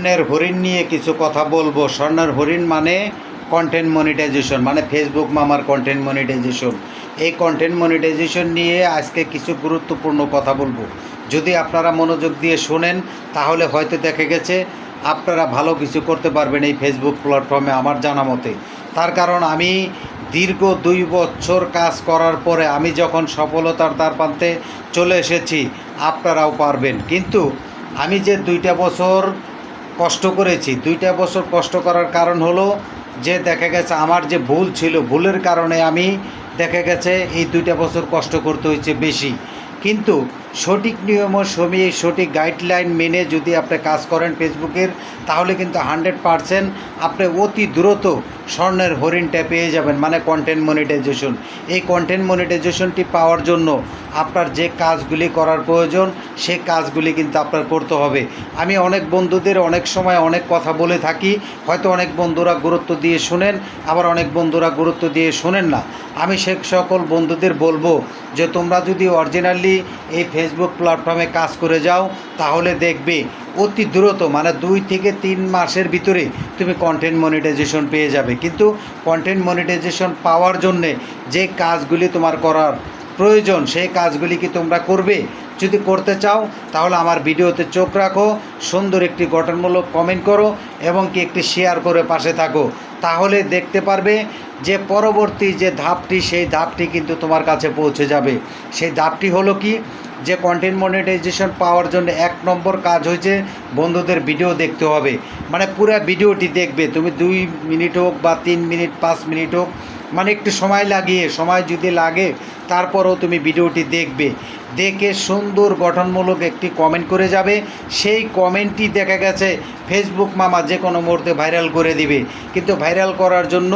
স্বর্ণের হরিণ নিয়ে কিছু কথা বলব। স্বর্ণের হরিণ মানে কন্টেন্ট মনিটাইজেশন মানে ফেসবুক মামার কন্টেন্ট মনিটাইজেশন এই কন্টেন্ট মনিটাইজেশন নিয়ে আজকে কিছু গুরুত্বপূর্ণ কথা বলব। যদি আপনারা মনোযোগ দিয়ে শোনেন, তাহলে হয়তো দেখা গেছে আপনারা ভালো কিছু করতে পারবেন এই ফেসবুক প্ল্যাটফর্মে আমার জানা মতে। তার কারণ আমি দীর্ঘ দুই বছর কাজ করার পরে আমি যখন সফলতার দ্বার প্রান্তে চলে এসেছি, আপনারাও পারবেন। কিন্তু আমি যে দুইটা বছর কষ্ট করেছি। দুইটা বছর কষ্ট করার কারণ হলো যে দেখা গেছে আমার যে ভুল ছিল, ভুলের কারণে আমি দেখা গেছে এই দুইটা বছর কষ্ট করতে হয়েছে বেশি। কিন্তু সঠিক নিয়ম ও সময়ে সঠিক গাইডলাইন মেনে যদি আপনি কাজ করেন ফেসবুকের, তাহলে কিন্তু হান্ড্রেড পারসেন্ট আপনি অতি দ্রুত স্বর্ণের হরিণটা পেয়ে যাবেন মানে কন্টেন্ট মনিটাইজেশন এই কন্টেন্ট মনিটাইজেশনটি পাওয়ার জন্য আপনার যে কাজগুলি করার প্রয়োজন, সে কাজগুলি কিন্তু আপনার করতে হবে। আমি অনেক বন্ধুদের অনেক সময় অনেক কথা বলে থাকি, হয়তো অনেক বন্ধুরা গুরুত্ব দিয়ে শুনেন, আবার অনেক বন্ধুরা গুরুত্ব দিয়ে শোনেন না। আমি সে সকল বন্ধুদের বলব যে তোমরা যদি অরিজিনালি এই ফেসবুক প্ল্যাটফর্মে কাজ করে যাও, তাহলে দেখবে অতি দ্রুত মানে দুই থেকে তিন মাসের ভিতরে তুমি কন্টেন্ট মনিটাইজেশন পেয়ে যাবে। কিন্তু কন্টেন্ট মনিটাইজেশন পাওয়ার জন্যে যে কাজগুলি তোমার করার প্রয়োজন, সেই কাজগুলি কি তোমরা করবে? যদি করতে চাও, তাহলে আমার ভিডিওতে চোখ রাখো, সুন্দর একটি গঠনমূলক কমেন্ট করো এবং কি একটি শেয়ার করে পাশে থাকো। তাহলে দেখতে পারবে যে পরবর্তী যে ধাপটি, সেই ধাপটি কিন্তু তোমার কাছে পৌঁছে যাবে। সেই ধাপটি হলো কি? যে কন্টেন্ট মনিটাইজেশন পাওয়ার জন্য এক নম্বর কাজ হয়েছে বন্ধুদের ভিডিও দেখতে হবে। মানে পুরো ভিডিওটি দেখবে। তুমি দুই মিনিট হোক বা তিন মিনিট পাঁচ মিনিট হোক মানে একটু সময় লাগিয়ে, সময় যদি লাগে, তারপরেও তুমি ভিডিওটি দেখবে। দেখে সুন্দর গঠনমূলক একটি কমেন্ট করে যাবে। সেই কমেন্টটি দেখা গেছে ফেসবুক মামা যে কোনো মুহূর্তে ভাইরাল করে দিবে। কিন্তু ভাইরাল করার জন্য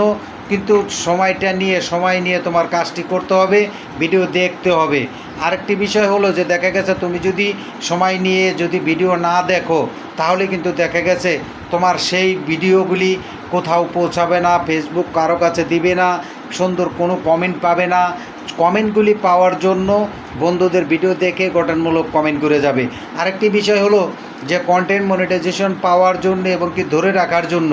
কিন্তু সময়টা নিয়ে, সময় নিয়ে তোমার কাজটি করতে হবে ভিডিও দেখতে হবে। আরেকটি বিষয় হলো যে, দেখা গেছে তুমি যদি সময় নিয়ে যদি ভিডিও না দেখো, তাহলে কিন্তু দেখা গেছে তোমার সেই ভিডিওগুলি কোথাও পৌঁছাবে না ফেসবুক কারও কাছে দিবে না, সুন্দর কোনো কমেন্ট পাবে না। কমেন্টগুলি পাওয়ার জন্য বন্ধুদের ভিডিও দেখে গঠনমূলক কমেন্ট করে যাবে। আরেকটি বিষয় হলো যে কন্টেন্ট মনিটাইজেশন পাওয়ার জন্য এবং কি ধরে রাখার জন্য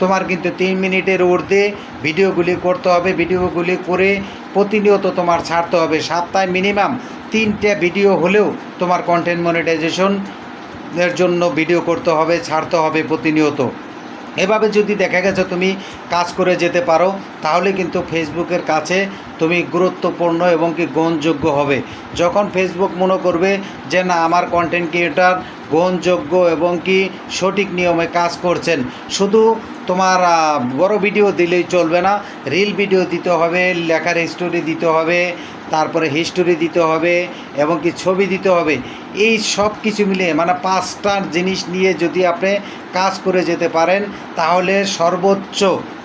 তোমার কিন্তু তিন মিনিটের ঊর্ধ্বে ভিডিওগুলি করতে হবে। ভিডিওগুলি করে প্রতিনিয়ত তোমার ছাড়তে হবে। সপ্তাহে মিনিমাম তিনটে ভিডিও হলেও তোমার কন্টেন্ট মনিটাইজেশন এর জন্য ভিডিও করতে হবে, ছাড়তে হবে প্রতিনিয়ত। এভাবে যদি দেখা গেছে তুমি কাজ করে যেতে পারো, তাহলে কিন্তু ফেসবুকের কাছে তুমি গুরুত্বপূর্ণ এবং কি গ্রহণযোগ্য হবে। যখন ফেসবুক মনে করবে যে, না, আমার কন্টেন্ট ক্রিয়েটার গ্রহণযোগ্য এবং কি সঠিক নিয়মে কাজ করছেন। শুধু তোমার বড় ভিডিও দিলেই চলবে না রিল ভিডিও দিতে হবে, লেখার হিস্টোরি দিতে হবে, তারপরে হিস্টোরি দিতে হবে এবং কি ছবি দিতে হবে। এই সব কিছু মিলিয়ে মানে পাঁচটার জিনিস নিয়ে যদি আপনি কাজ করে যেতে পারেন, তাহলে সর্বোচ্চ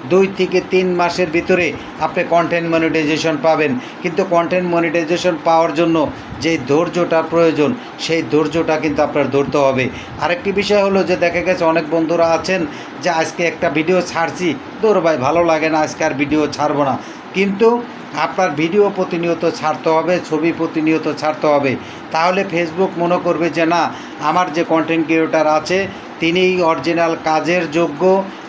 দুই থেকে তিন মাসের ভিতরে আপনি কন্টেন্ট মনিটাইজেশন পাবেন। কিন্তু কন্টেন্ট মনিটাইজেশন পাওয়ার জন্য যে ধৈর্যটা প্রয়োজন, সেই ধৈর্যটা কিন্তু আপনার ধরতে হবে। আরেকটি বিষয় হলো যে দেখা গেছে অনেক বন্ধুরা আছেন যে আজকে একটা ভিডিও ছাড়ছি। দৌড় ভাই, ভালো লাগে না, আজকে আর ভিডিও ছাড়বো না। কিন্তু আপনার ভিডিও প্রতিনিয়ত ছাড়তে হবে, ছবি প্রতিনিয়ত ছাড়তে হবে। তাহলে ফেসবুক মনে করবে যে না, আমার যে কন্টেন্ট ক্রিয়েটার আছে তিনিই অরিজিনাল কাজের যোগ্য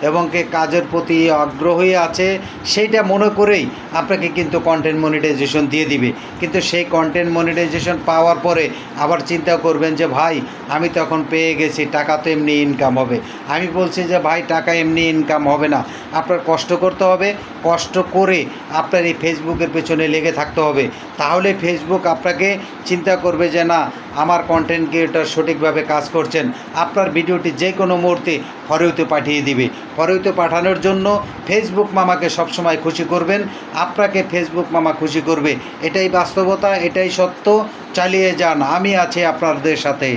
এবং কে কাজের প্রতি আগ্রহী আছে, সেইটা মনে করেই আপনাকে কিন্তু কন্টেন্ট মনিটাইজেশন দিয়ে দিবে। কিন্তু সেই কন্টেন্ট মনিটাইজেশন পাওয়ার পরে আবার চিন্তা করবেন যে, ভাই, আমি তখন পেয়ে গেছি, টাকা তো এমনি ইনকাম হবে। আমি বলছি যে, ভাই, টাকা এমনি ইনকাম হবে না। আপনার কষ্ট করতে হবে, কষ্ট করে আপনার এই ফেসবুকের পেছনে লেগে থাকতে হবে। তাহলে ফেসবুক আপনাকে চিন্তা করবে যে, না আমার কন্টেন্ট ক্রিয়েটর সঠিকভাবে কাজ করছেন, আপনার ভিডিওটি যে কোনো মুহূর্তে ফরেউতে পাঠিয়ে দিবে। ফরেউতে পাঠানোর জন্য ফেসবুক মামাকে সবসময় খুশি করবেন। আপনাকে ফেসবুক মামা খুশি করবে। এটাই বাস্তবতা, এটাই সত্য। চালিয়ে যান, আমি আছি আপনাদের সাথে।